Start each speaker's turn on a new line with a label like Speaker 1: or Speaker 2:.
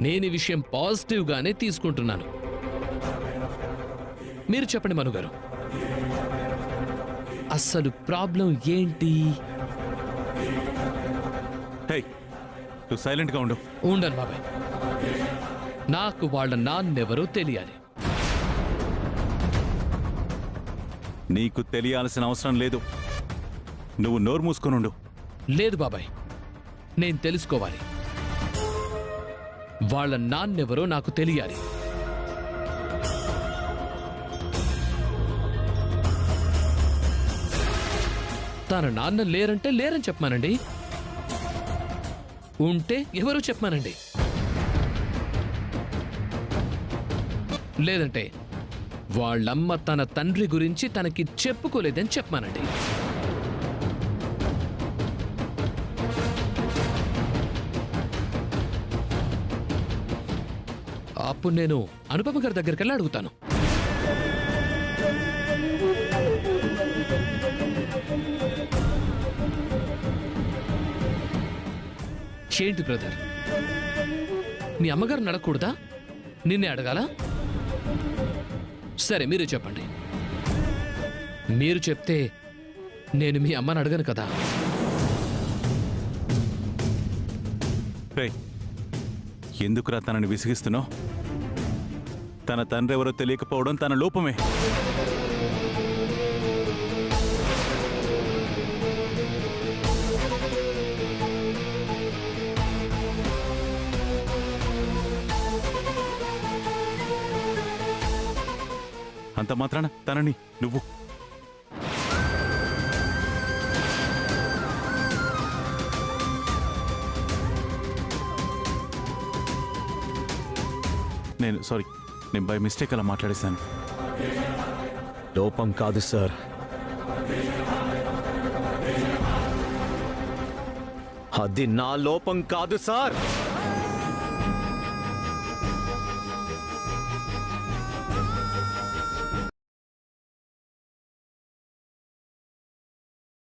Speaker 1: నేను ఈ విషయం పాజిటివ్గానే తీసుకుంటున్నాను. మీరు చెప్పండి మనుగారు అస్సలు ప్రాబ్లం ఏంటి?
Speaker 2: నువ్వు సైలెంట్గా ఉండు.
Speaker 1: ఉండను బాబాయ్. నాకు వాళ్ళ నాన్నెవరో తెలియాలి.
Speaker 2: నీకు తెలియాల్సిన అవసరం లేదు. నువ్వు నోరు మూసుకొని ఉండు.
Speaker 1: లేదు బాబాయ్. నేను తెలుసుకోవాలి. వాళ్ళ నాన్నెవరో నాకు తెలియాలి. తన నాన్న లేరంటే లేరని చెప్పమానండి. ఉంటే ఎవరు చెప్పమానండి. లేదంటే వాళ్ళమ్మ తన తండ్రి గురించి తనకి చెప్పుకోలేదని చెప్పమానండి. అప్పుడు నేను అనుపమ గారి దగ్గరికి వెళ్ళి అడుగుతాను. ఏంటి బ్రదర్? మీ అమ్మగారు నడకూడదా? నిన్నే అడగాల? సరే మీరే చెప్పండి. మీరు చెప్తే నేను మీ అమ్మని అడగను కదా.
Speaker 2: ఎందుకురా తనని విసిగిస్తున్నావు? తన తండ్రి ఎవరో తెలియకపోవడం తన లోపమే. అంత మాత్రాన తనని నువ్వు. నేను సారీ నేను బై మిస్టేక్ అలా మాట్లాడేశాను.
Speaker 3: లోపం కాదు సార్. అది నా లోపం కాదు సార్.